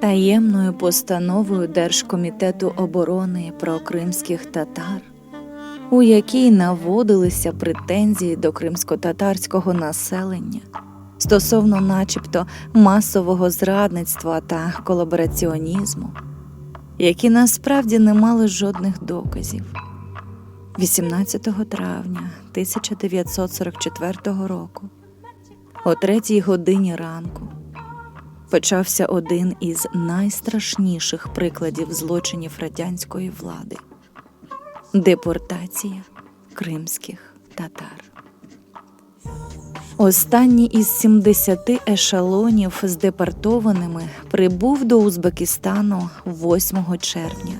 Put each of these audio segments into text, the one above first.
таємною постановою Держкомітету оборони про кримських татар, у якій наводилися претензії до кримсько-татарського населення стосовно, начебто, масового зрадництва та колабораціонізму, які насправді не мали жодних доказів. 18 травня 1944 року, о третій годині ранку, почався один із найстрашніших прикладів злочинів радянської влади депортація кримських татар. Останній із 70 ешелонів з депортованими прибув до Узбекистану 8 червня.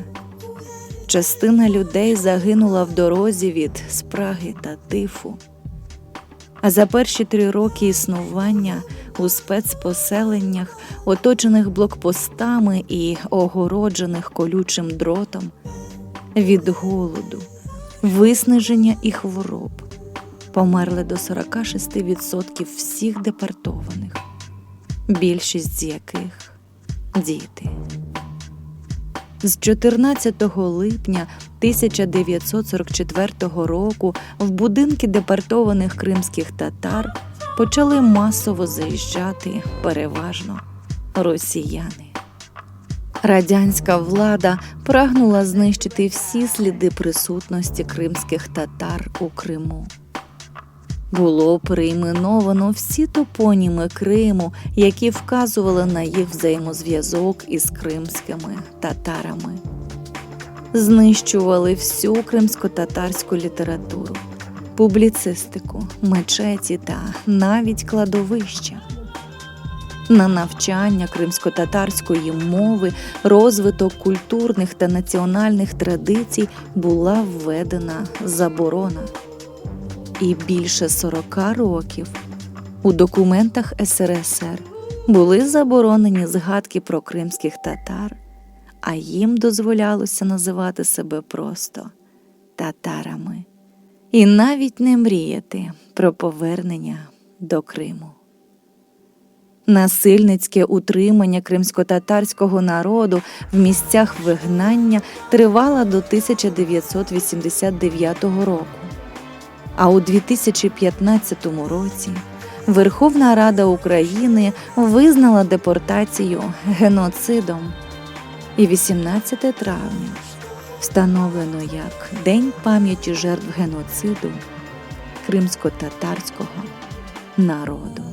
Частина людей загинула в дорозі від спраги та тифу. А за перші три роки існування у спецпоселеннях, оточених блокпостами і огороджених колючим дротом, від голоду, виснаження і хвороб померли до 46% всіх депортованих, більшість з яких діти. З 14 липня 1944 року в будинки депортованих кримських татар почали масово заїжджати переважно росіяни. Радянська влада прагнула знищити всі сліди присутності кримських татар у Криму. Було перейменовано всі топоніми Криму, які вказували на їх взаємозв'язок із кримськими татарами. Знищували всю кримсько-татарську літературу, публіцистику, мечеті та навіть кладовища. На навчання кримсько-татарської мови, розвиток культурних та національних традицій була введена заборона і більше 40 років у документах СРСР були заборонені згадки про кримських татар, а їм дозволялося називати себе просто татарами і навіть не мріяти про повернення до Криму. Насильницьке утримання кримсько-татарського народу в місцях вигнання тривало до 1989 року. А у 2015 році Верховна Рада України визнала депортацію геноцидом. І 18 травня встановлено як День пам'яті жертв геноциду кримсько-татарського народу.